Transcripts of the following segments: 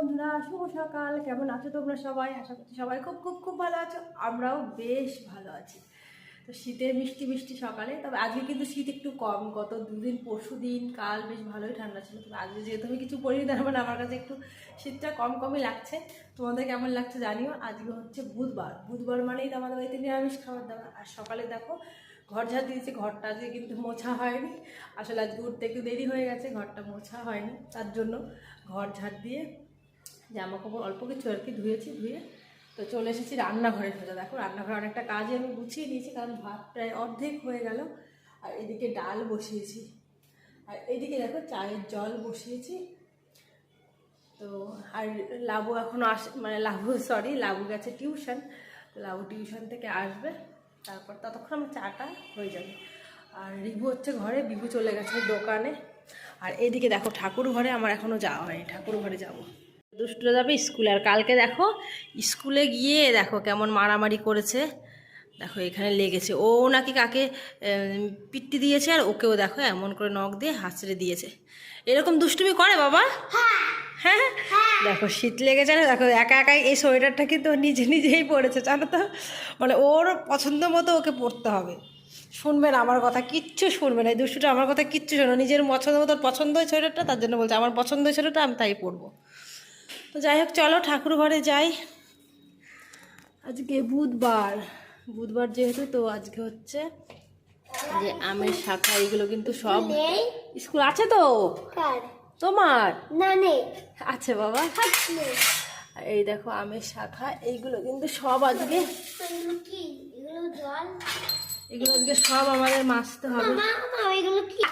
বন্ধুরা, শুভ সকাল। কেমন আছো তোমরা সবাই? আশা করছি সবাই খুব খুব খুব ভালো আছো। আমরাও বেশ ভালো আছি। তো শীতের মিষ্টি মিষ্টি সকালে। তবে আজকে কিন্তু শীত একটু কম। গত দুদিন, পরশু দিন কাল বেশ ভালোই ঠান্ডা ছিল। তবে আজকে যেহেতু আমি কিছু পরিনি তার মানে আমার কাছে একটু শীতটা কম, কমই লাগছে। তোমাদের কেমন লাগছে জানিও। আজকে হচ্ছে বুধবার। বুধবার মানেই আমাদের বাড়িতে নিরামিষ খাবার দাবার। আর সকালে দেখো, ঘর ঝাড় দিয়েছি। ঘরটা আজকে কিন্তু মোছা হয়নি। আসলে আজকে উঠতে একটু দেরি হয়ে গেছে, ঘরটা মোছা হয়নি। তার জন্য ঘর ঝাড় দিয়ে জামা কাপড় অল্প কিছু আর কি ধুয়েছি, ধুয়ে তো চলে এসেছি রান্নাঘরে সোজা দেখো, রান্নাঘরে অনেকটা কাজে আমি গুছিয়ে নিয়েছি, কারণ ভাত প্রায় অর্ধেক হয়ে গেল। আর এদিকে ডাল বসিয়েছি। আর এদিকে দেখো, চায়ের জল বসিয়েছি। তো আর লাবু এখনও আস মানে লাবু সরি লাবু গেছে টিউশন। লাবু টিউশন থেকে আসবে। তারপর ততক্ষণ আমার চাটা হয়ে যাবে। আর রিভু হচ্ছে ঘরে, বিভু চলে গেছে দোকানে। আর এদিকে দেখো, ঠাকুর ঘরে আমার এখনও যাওয়া হয়নি, ঠাকুর ঘরে যাব। দুষ্টুরা যাবে স্কুলে। আর কালকে দেখো, স্কুলে গিয়ে দেখো কেমন মারামারি করেছে। দেখো এখানে লেগেছে। ও নাকি কাকে পিট্টি দিয়েছে আর ওকেও দেখো এমন করে নখ দিয়ে হাঁচড়ে দিয়েছে। এরকম দুষ্টুমি করে বাবা? হ্যাঁ। দেখো শীত লেগেছে না, দেখো একা একাই এই সোয়েটারটা কিন্তু নিজে নিজেই পড়েছে জানো তো? মানে ওর পছন্দ মতো ওকে পড়তে হবে। শুনবে না, আমার কথা কিচ্ছু শুনবে না। এই দুষ্টুটা আমার কথা কিচ্ছু শোনো নিজের পছন্দ মতো পছন্দ সোয়েটারটা, তার জন্য বলছে, আমার পছন্দ সোয়েটারটা, আমি তাই পরবো। তো যাই হোক চলো ঠাকুর ঘরে যাই। আজকে বুধবার। বুধবার যেহেতু তো আজকে হচ্ছে যে আমের শাখা এগুলো কিন্তু সব স্কুল আছে তো? তোমার? না নেই। আছে বাবা। এই দেখো আমের শাখা এইগুলো কিন্তু সব আজকে এগুলো আজকে সব আমাদের মাছতে হবে। এগুলো কি?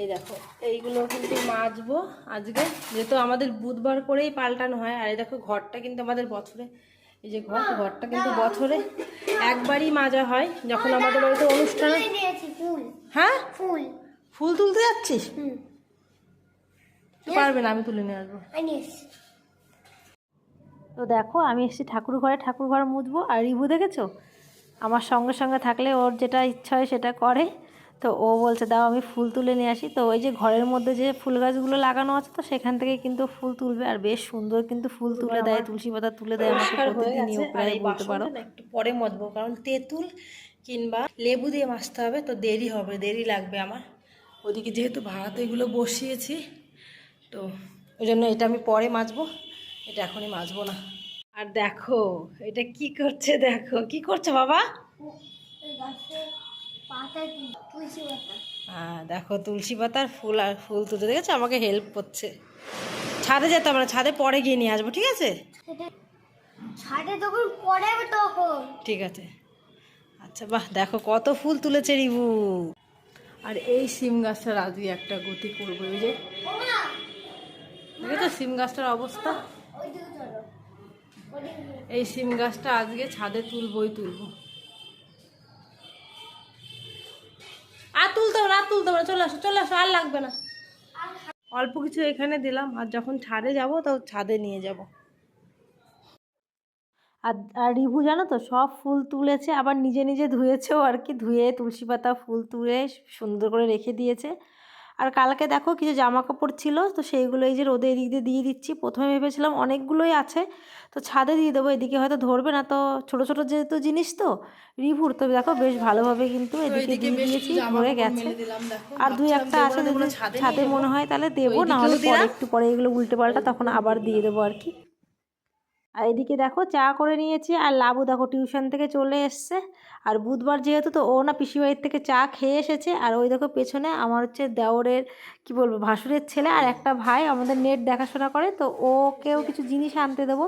এই দেখো এইগুলো কিন্তু মাজবো আজকে। যেহেতু আমাদের বুধবার করেই পাল্টানো হয় আর এই দেখো ঘরটা কিন্তু আমাদের বছরে এই যে ঘর ঘরটা কিন্তু বছরে একবারই মাজা হয় যখন আমাদের বাড়িতে অনুষ্ঠান হ্যাঁ? ফুল। ফুল তুলতে যাচ্ছিস? পারবে না আমি তুলে নিয়ে আসব। তো দেখো আমি এসেছি ঠাকুর ঘরে ঠাকুর ঘর মুছবো। আর রিভু দেখেছ? আমার সঙ্গে সঙ্গে থাকলে ওর যেটা ইচ্ছা হয় সেটা করে। তো ও বলছে দাও আমি ফুল তুলে নিয়ে আসি। তো ওই যে ঘরের মধ্যে যে ফুল গাছগুলো লাগানো আছে তো সেখান থেকে কিন্তু ফুল তুলবে। আর বেশ সুন্দর কিন্তু ফুল তুলে দেয় তুলসী পাতা তুলে দেয় আমাকে প্রতিদিনই প্রায় বলতে পারো। একটু পরে মজবো কারণ তেঁতুল কিংবা লেবু দিয়ে মাছতে হবে তো দেরি হবে দেরি লাগবে আমার। ওদিকে যেহেতু ভাত এগুলো বসিয়েছি তো ওই জন্য এটা আমি পরে মাজবো এটা এখনই মাজবো না। আর দেখো এটা কি করছে দেখো কি করছে বাবা? হ্যাঁ দেখো তুলসী পাতার ফুল আর ফুল তুলতে দেখেছ? আমাকে হেল্প করছে। ছাদে যেতে হবে না ছাদে পরে গিয়ে নিয়ে আসব ঠিক আছে? ছাদে তখন পরে তখন। ঠিক আছে। আচ্ছা বাহ দেখো কত ফুল তুলেছে রিবু। আর এই সিম গাছটার আজকে একটা গতি করব ওই যে। দেখেছ সিম গাছটার অবস্থা? এই সিম গাছটা আজকে ছাদে তুলবই তুলবো। আর তুলতে হবে না আর তুলতে হবে না চলে আসো চলে আসো আর লাগবে না। অল্প কিছু এখানে দিলাম আর যখন ছাদে যাব তো ছাদে নিয়ে যাব। আর আর রিভু জানো তো সব ফুল তুলেছে আবার নিজে নিজে ধুয়েছেও আর কি ধুয়ে তুলসী পাতা ফুল তুলে সুন্দর করে রেখে দিয়েছে। আর কালকে দেখো কিছু জামা কাপড় ছিল তো সেইগুলো এই যে রোদে এদিক দিয়ে দিয়ে দিচ্ছি। প্রথমে ভেবেছিলাম অনেকগুলোই আছে তো ছাদে দিয়ে দেবো এদিকে হয়তো ধরবে না তো ছোট ছোট যেহেতু জিনিস তো রিভুর তো দেখো বেশ ভালোভাবে কিন্তু এদিকে দিয়ে দিয়েছি ভরে গেছে। আর দুই একটা আছে ছাদে মনে হয় তাহলে দেবো না হলে পরে একটু পরে এগুলো উল্টে পাল্টা তখন আবার দিয়ে দেবো আর কি। আর এদিকে দেখো চা করে নিয়েছি আর লাবু দেখো টিউশন থেকে চলে এসছে। আর বুধবার যেহেতু তো ও না পিসিবাড়ির থেকে চা খেয়ে এসেছে আর ওই দেখো পেছনে আমার হচ্ছে দেওরের, কি বলব, ভাসুরের ছেলে আর একটা ভাই আমাদের নেট দেখাশোনা করে, তো ওকেও কিছু জিনিস আনতে দেবো।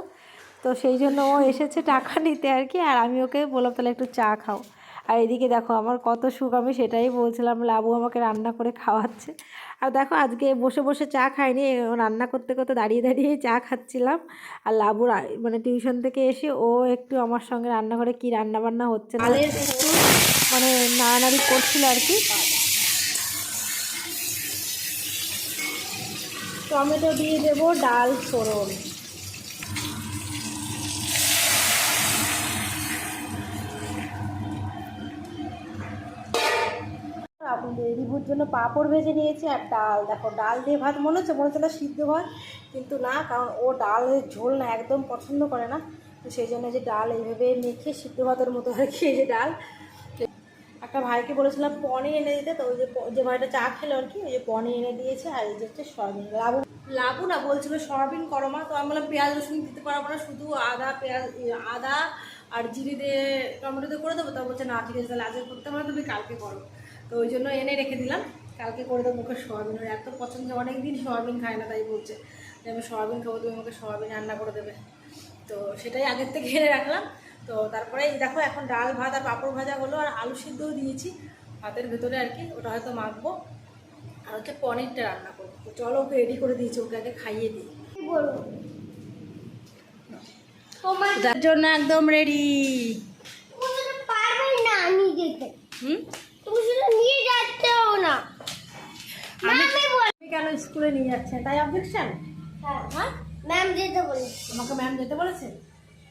তো সেই জন্য ও এসেছে টাকা নিতে আর কি, আর আমি ওকে বললাম তাহলে একটু চা খাও। আর এদিকে দেখো আমার কত সুখ আমি সেটাই বলছিলাম লাবু আমাকে রান্না করে খাওয়াচ্ছে। আর দেখো আজকে বসে বসে চা খাইনি রান্না করতে করতে দাঁড়িয়ে দাঁড়িয়ে চা খাচ্ছিলাম। আর লাবুর আ- মানে টিউশন থেকে এসে ও একটু আমার সঙ্গে রান্না করে কি রান্না বান্না হচ্ছে না একটু মানে নাড়ানাড়ি করছিল আর কি। টমেটো দিয়ে দেবো ডাল ফোড়ন। রিভুর জন্য পাঁপড় ভেজে নিয়েছি আর ডাল। দেখো, ডাল দিয়ে ভাত মনে হচ্ছে মনে হচ্ছে সিদ্ধ ভাত, কিন্তু না, কারণ ও ডালের ঝোল না একদম পছন্দ করে না। তো সেই জন্য যে ডাল এইভাবে মেখে সিদ্ধ ভাতের মতো আর কি যে ডাল। একটা ভাইকে বলেছিলাম পনির এনে দিতে, তো ওই যে যে ভাইটা চা খেলো আর কি, ওই যে পনির এনে দিয়েছে, আর এই যে হচ্ছে সয়াবিন। লাবু লাবু না, বলছিল সয়াবিন করো মা, তো আমি বললাম পেঁয়াজ রসুন দিতে পারব না, শুধু আদা পেঁয়াজ আদা আর জিরে দিয়ে টমেটো দিয়ে করে দেবো। তো বলছে, না, ঠিক আছে, তাহলে আজকে করতে পারো তুমি কালকে করো। তো ওই জন্য এনে রেখে দিলাম। কালকে করে দেবো মুখে সয়াবিন। ওর এত পছন্দ অনেক দিন সয়াবিন খায় না তাই বলছে। যে আমি সয়াবিন খাব তুমি আমাকে সয়াবিন রান্না করে দেবে। তো সেটাই আগের থেকে এনে রাখলাম। তো তারপরে দেখো এখন ডাল ভাত আর পাঁপড় ভাজা হলো আর আলু সিদ্ধও দিয়েছি ভাতের ভেতরে আর কি ওটা হয়তো মাখবো। আর হচ্ছে পনিরটা রান্না করব। তো চলো ওকে রেডি করে দিয়েছি ওকে আগে খাইয়ে দিই। জন্য একদম রেডি হুম তুমি শুধু নিয়ে যাচ্ছেও না আমি আমি বল স্কুলে নিয়ে যাচ্ছেন তাই অবজেকশন? হ্যাঁ ম্যাম যেতে বলি আমাকে ম্যাম যেতে বলেছে?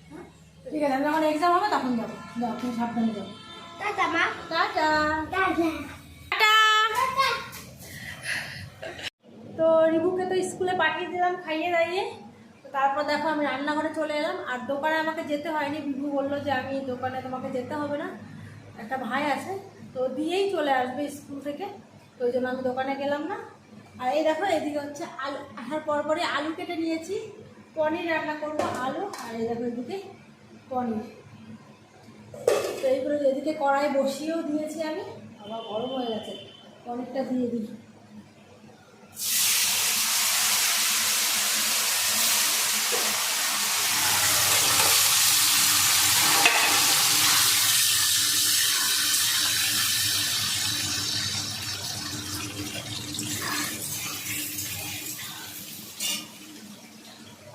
হ্যাঁ? ঠিক আছে আমি যখন এক্সাম হবে তখন যাব। যাও তুমি সাবধানে যাও। টাটা মা। টাটা। টাটা। টাটা। তো রিভুকে তো স্কুলে পাঠিয়ে দিলাম খাইয়ে দাইয়ে। তো তারপর দেখো আমি রান্নাঘরে চলে এলাম আর দোকানে আমাকে যেতে হয়নি। বিভু বলল যে আমি দোকানে তোমাকে যেতে হবে না। একটা ভাই আছে তো দিয়েই চলে আসবে স্কুল থেকে। তো ওই জন্য আমি দোকানে গেলাম না। আর এই দেখো, এদিকে হচ্ছে আলু আসার পর পরে আলু কেটে নিয়েছি। পনির রান্না করব আলু, আর এই দেখো এদিকে পনির। তো এইগুলো এদিকে কড়াই বসিয়েও দিয়েছি আমি, আবার গরম হয়ে গেছে, পনিরটা দিয়ে দিই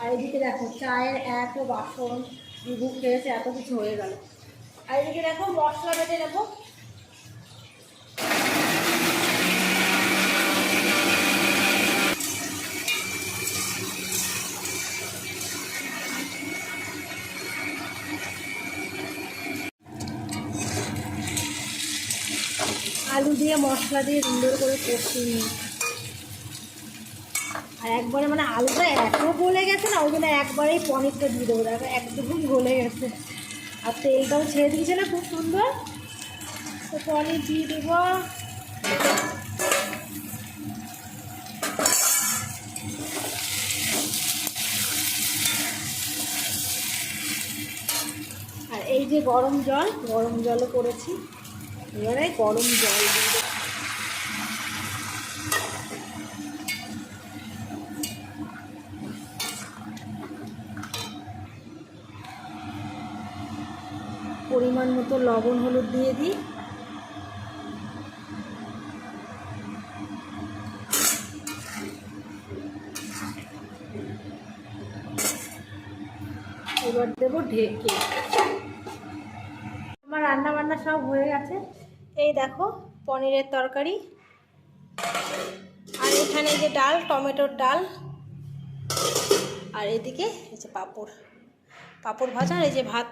আর এদিকে দেখো চায়ের এত বাসন দুধ খেয়েছে, এত কিছু হয়ে গেল। আর এদিকে দেখো, মশলা বেটে দেখো আলু দিয়ে মশলা দিয়ে সুন্দর করে কষিয়ে নিই। একবারে মানে আলুটা এত গলে গেছে না, ওই জন্য একবারেই পনিরটা দিয়ে দেবো। দেখো, একদম গলে গেছে। আর তেলটাও ছেড়ে দিয়েছে না, খুব সুন্দর। তো পনির দিয়ে দেবো। আর এই যে গরম জল, গরম জলও করেছি। এবারে গরম জল দিয়ে দেবো। পরিমাণ মতো লবণ হলুদ দিয়ে দিই। এবার দেবো ঢেকে। আমার রান্না বান্না সব হয়ে গেছে। এই দেখো, পনিরের তরকারি। আর এখানে যে ডাল, টমেটোর ডাল। আর এদিকে এই যে পাঁপড়। পাঁপড় ভাজা আর এই যে ভাত।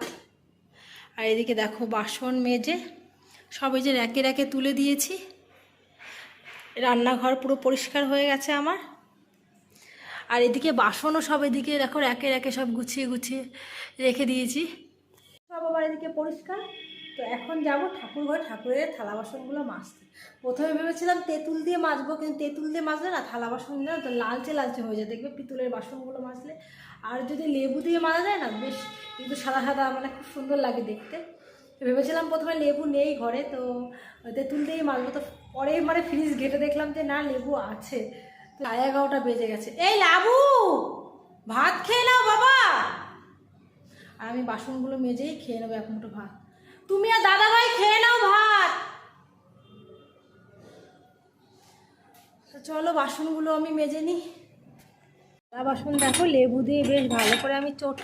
আর এদিকে দেখো বাসন মেজে সব এই যে র্যাকে র্যাকে তুলে দিয়েছি। রান্নাঘর পুরো পরিষ্কার হয়ে গেছে আমার। আর এদিকে বাসনও সব এদিকে দেখো র্যাকে র্যাকে সব গুছিয়ে গুছিয়ে রেখে দিয়েছি। সব আবার এদিকে পরিষ্কার। তো এখন যাব ঠাকুর ঘর, ঠাকুরের থালা বাসনগুলো মাজতে। প্রথমে ভেবেছিলাম তেঁতুল দিয়ে মাজবো, কিন্তু তেঁতুল দিয়ে মাজলে না থালা বাসন না তো লালচে লালচে হয়ে যায়। দেখবে পিতলের বাসনগুলো মাজলে। আর যদি লেবু দিয়ে মাজা যায় না, বেশ কিন্তু সাদা সাদা মানে খুব সুন্দর লাগে দেখতে। ভেবেছিলাম প্রথমে লেবু নেই ঘরে, তো তেঁতুল দিয়েই মাজবো তো পরে মানে ফ্রিজ ঘেটে দেখলাম যে না, লেবু আছে। তো সাড়ে এগারোটা বেজে গেছে। এই লাবু, ভাত খেয়ে নাও বাবা। আর আমি বাসনগুলো মেজেই খেয়ে নেব এক মুঠো ভাত। তুমি আর দাদা ভাই খেয়ে নাও ভাত। চলো, বাসনগুলো আমি মেজে নিই। থালা বাসন দেখো লেবু দিয়ে বেশ ভালো করে আমি চট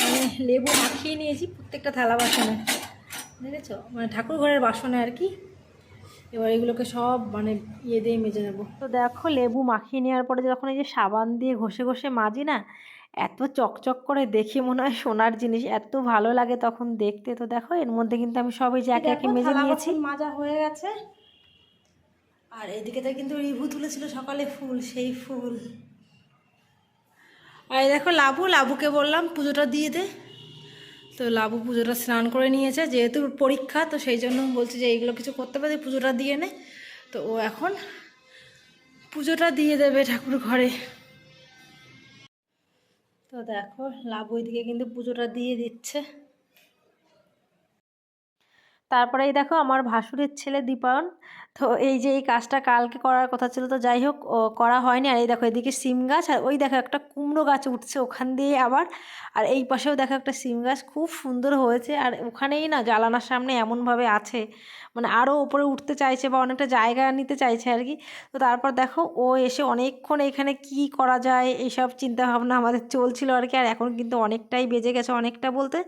মানে লেবু মাখিয়ে নিয়েছি প্রত্যেকটা থালা বাসনে দেখেছ মানে ঠাকুর ঘরের বাসনে আর কি। এবার এগুলোকে সব মানে ইয়ে দিয়ে মেজে নেব। তো দেখো লেবু মাখিয়ে নেওয়ার পরে যখন এই যে সাবান দিয়ে ঘষে ঘষে মাজি না এত চকচক করে দেখে মনে হয় সোনার জিনিস এত ভালো লাগে তখন দেখতে। তো দেখো এর মধ্যে কিন্তু আমি সবই যে একে একে মেজে নিয়েছি। মাজা হয়ে গেছে। আর এদিকে তো কিন্তু রিভু তুলেছিল সকালে ফুল সেই ফুল। আর দেখো লাবু, লাবুকে বললাম পুজোটা দিয়ে দে। তো লাবু পুজোটা স্নান করে নিয়েছে, যেহেতু পরীক্ষা, তো সেই জন্য বলছে যে এইগুলো কিছু করতে পারে পুজোটা দিয়ে নে। তো ও এখন পুজোটা দিয়ে দেবে ঠাকুর ঘরে। তো দেখো, লাবু এদিকে কিন্তু পুজোটা দিয়ে দিচ্ছে। তারপরে এই দেখো আমার ভাসুরের ছেলে দীপায়ন। তো এই যে এই কাজটা কালকে করার কথা ছিল, তো যাই হোক করা হয়নি। আর এই দেখো এদিকে সিম গাছ, আর ওই দেখো একটা কুমড়ো গাছ উঠছে ওখান দিয়ে আবার। আর এই পাশেও দেখো একটা সিম গাছ, খুব সুন্দর হয়েছে। আর ওখানেই না জ্বালানার সামনে এমনভাবে আছে মানে আরও ওপরে উঠতে চাইছে বা অনেকটা জায়গা নিতে চাইছে আর কি। তো তারপর দেখো ও এসে অনেকক্ষণ এখানে কি করা যায়, এইসব চিন্তাভাবনা আমাদের চলছিল আর কি। আর এখন কিন্তু অনেকটাই বেজে গেছে অনেকটা বলতে।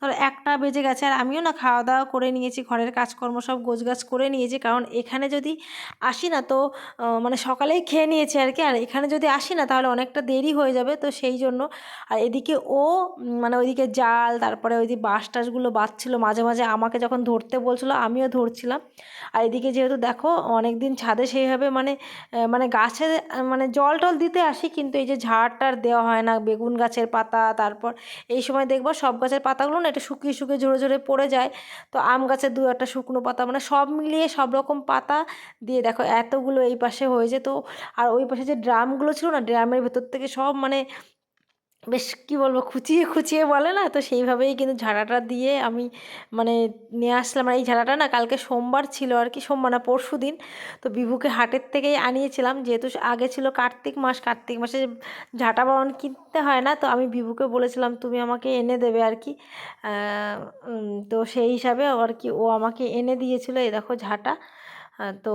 ধরো একটা বেজে গেছে, আর আমিও না খাওয়া দাওয়া করে নিয়েছি, ঘরের কাজকর্ম সব গোছগাছ করে নিয়েছি। কারণ এখানে যদি আসি না তো মানে সকালেই খেয়ে নিয়েছি আর কি। আর এখানে যদি আসি না তাহলে অনেকটা দেরি হয়ে যাবে। তো সেই জন্য, আর এদিকে ও মানে ওইদিকে জাল, তারপরে ওই যে বাঁশ টাসগুলো বাঁধছিল, মাঝে মাঝে আমাকে যখন ধরতে বলছিলো, আমিও ধরছিলাম। আর এদিকে যেহেতু দেখো অনেক দিন ছাদে সেইভাবে মানে মানে গাছে মানে জল টল দিতে আসি, কিন্তু এই যে ঝাড় টার দেওয়া হয় না, বেগুন গাছের পাতা, তারপর এই সময় দেখব সব গাছের পাতাগুলো না একটু শুকিয়ে শুকিয়ে ঝরে ঝরে পড়ে যায়। তো আম গাছের দু একটা শুকনো পাতা মানে সব মিলিয়ে সব রকম পাতা দিয়ে দেখো এতগুলো এই পাশে হয়েছে। তো আর ওই পাশে যে ড্রামগুলো ছিল না, ড্রামের ভেতর থেকে সব মানে বেশ কী বলব, খুচিয়ে খুচিয়ে বলে না? তো সেইভাবেই কিন্তু ঝাড়াটা দিয়ে আমি মানে নিয়ে আসলাম। আর এই ঝাড়াটা না কালকে সোমবার ছিল আর কি, সোমবার না পরশু দিন। তো বিভুকে হাটের থেকেই আনিয়েছিলাম। যেহেতু আগে ছিল কার্তিক মাস, কার্তিক মাসে ঝাঁটা বারণ কিনতে হয় না, তো আমি বিভুকে বলেছিলাম, তুমি আমাকে এনে দেবে আর কি। তো সেই হিসাবে আর কি ও আমাকে এনে দিয়েছিল। এই দেখো ঝাঁটা। তো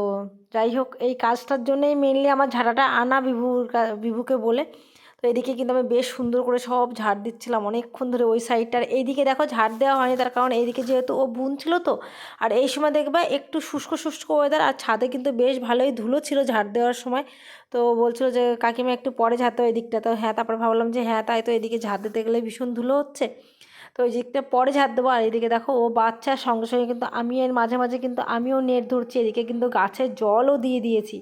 যাই হোক, এই কাজটার জন্যই মেনলি আমার ঝাঁটাটা আনা বিভুর বিভুকে বলে। তো এদিকে কিন্তু আমি বেশ সুন্দর করে সব ঝাড় দিচ্ছিলাম অনেকক্ষণ ধরে ওই সাইডটার এইদিকে দেখো ঝাড় দেওয়া হয়নি তার কারণ এইদিকে যেহেতু ও বুন ছিল তো, আর এই সময় দেখবা একটু শুষ্ক শুষ্ক ওয়েদার আর ছাদে কিন্তু বেশ ভালোই ধুলো ছিল ঝাড় দেওয়ার সময়। তো বলছিল যে, কাকিমা একটু পরে ঝাড়তে হবে এদিকটা। তো হ্যাঁ তারপর ভাবলাম যে হ্যাঁ তাই তো এদিকে ঝাড় দিতে গেলে ভীষণ ধুলো হচ্ছে। তো ওই দিকটা পরে ঝাড় দেবো, আর এদিকে দেখো ও বাচ্চার সঙ্গে সঙ্গে কিন্তু আমি এর মাঝে মাঝে কিন্তু আমিও নেট ধরছি, এদিকে কিন্তু গাছের জলও দিয়ে দিয়েছি।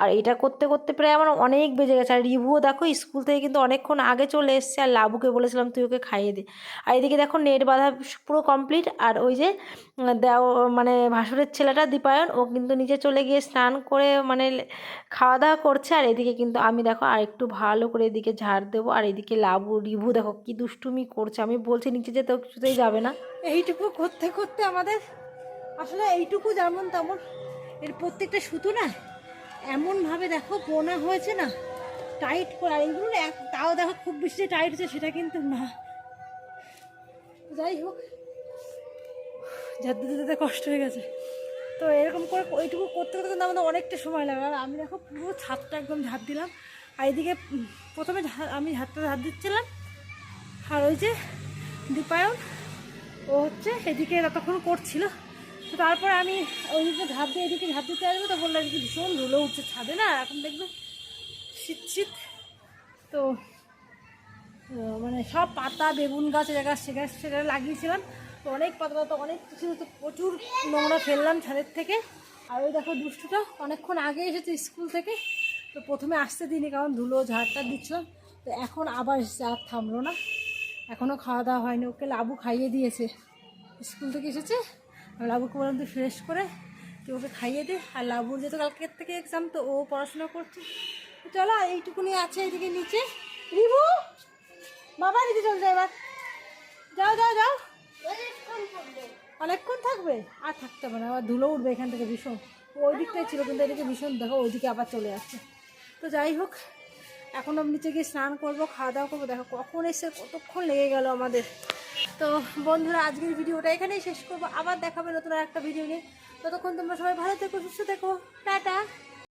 আর এটা করতে করতে প্রায় আমার অনেক বেজে গেছে, আর রিভুও দেখো স্কুল থেকে কিন্তু অনেকক্ষণ আগে চলে এসছে, আর লাবুকে বলেছিলাম তুই ওকে খাইয়ে দে। আর এদিকে দেখো নেট বাঁধা পুরো কমপ্লিট আর ওই যে দেও মানে ভাসুরের ছেলেটা দীপায়ন, ও কিন্তু নিচে চলে গিয়ে স্নান করে মানে খাওয়া দাওয়া করছে, আর এদিকে কিন্তু আমি দেখো আর একটু ভালো করে এদিকে ঝাড় দেবো, আর এদিকে লাবু, রিভু দেখো কি দুষ্টুমি করছে, আমি বলছি নিচে যেতে ও কিছুতেই যাবে না। এইটুকু করতে করতে আমাদের আসলে এইটুকু যেমন তেমন এর প্রত্যেকটা সুতো না এমনভাবে দেখো বোনা হয়েছে না টাইট করে। এইগুলো এক- তাও দেখো খুব বেশি যে টাইট হচ্ছে সেটা কিন্তু না। যাই হোক ঝাড়তে দিতে কষ্ট হয়ে গেছে। তো এরকম করে ওইটুকু করতে করতে কিন্তু আমাদের অনেকটা সময় লাগে আর আমি দেখো পুরো ছাদটা একদম ঝাড় দিলাম। আর এদিকে প্রথমে আমি ঝাড়টা ঝাড় দিচ্ছিলাম। আর ওই যে দীপায়ন। ও হচ্ছে এদিকে ততক্ষণ করছিল। তো তারপর আমি ওইদিকে ঝাঁপ দিয়ে এদিকে ঝাঁপ দিতে আসব তো বললাম কি ভীষণ ধুলো উঠছে, ছাদে না? এখন দেখবে শীত শীত। তো মানে সব পাতা, বেগুন গাছ, এ গাছ সে গাছ সেটা লাগিয়েছিলাম। তো অনেক পাতা পাতা, অনেক কিছু, তো প্রচুর নোংরা ফেললাম ছাদের থেকে। আর ওই দেখো দুষ্টুটা অনেকক্ষণ আগে এসেছে স্কুল থেকে। তো প্রথমে আসতে দিইনি কারণ ধুলো, ঝাড়টা দিচ্ছিলাম। তো এখন আবার আর থামলো না। এখনও খাওয়া দাওয়া হয়নি। ওকে লাবু খাইয়ে দিয়েছে। স্কুল থেকে এসেছে। আমি লাবুকে বললাম তুই ফ্রেশ করে। তুই ওকে খাইয়ে দে। আর লাবুর যেহেতু কালকের থেকে এক্সাম তো ও পড়াশোনা করছে। চলো এইটুকুনি আছে এইদিকে নিচে। রিভু বাবা, নিচে চল যাও এবার। যাও যাও যাও। অনেকক্ষণ থাকবে? আর থাকতে হবে না। আবার ধুলো উঠবে এখান থেকে ভীষণ। ওই দিকটাই ছিল, কিন্তু এদিকে ভীষণ দেখো, ওইদিকে আবার চলে যাচ্ছে তো যাই হোক এখন আমি নিচে গিয়ে স্নান করব, খাওয়া দাওয়া করব। দেখো কখন এসে কতক্ষণ লেগে গেল আমাদের। তো বন্ধুরা, আজকের ভিডিওটা এখানেই শেষ করব। আবার দেখাবে নতুন আর একটা ভিডিও নিয়ে। ততক্ষণ তোমরা সবাই ভালো থেকো, সুস্থ থেকো। টাটা।